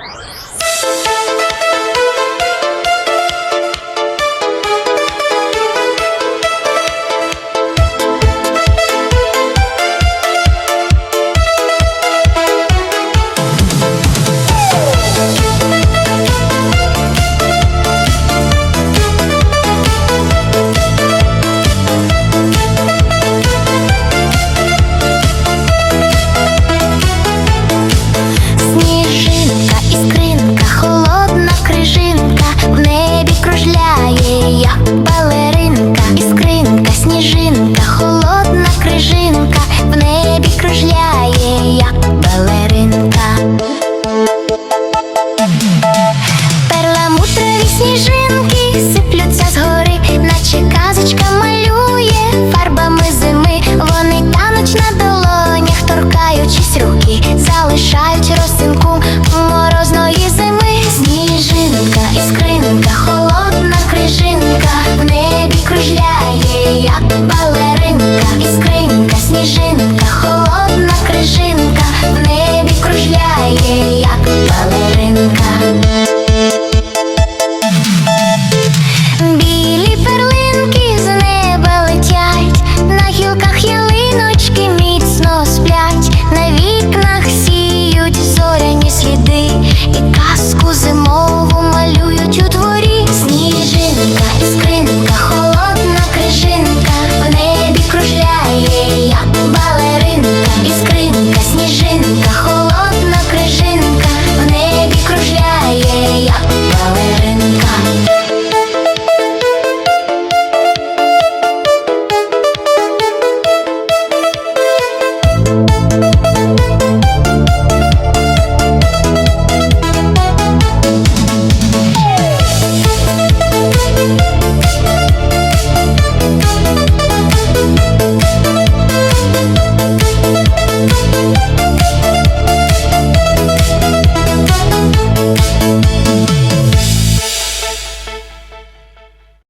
Thank you. сніжинки сиплються з гори, наче казочка малює фарбами зими. Вони тануть на долонях, торкаючись руки, залишають.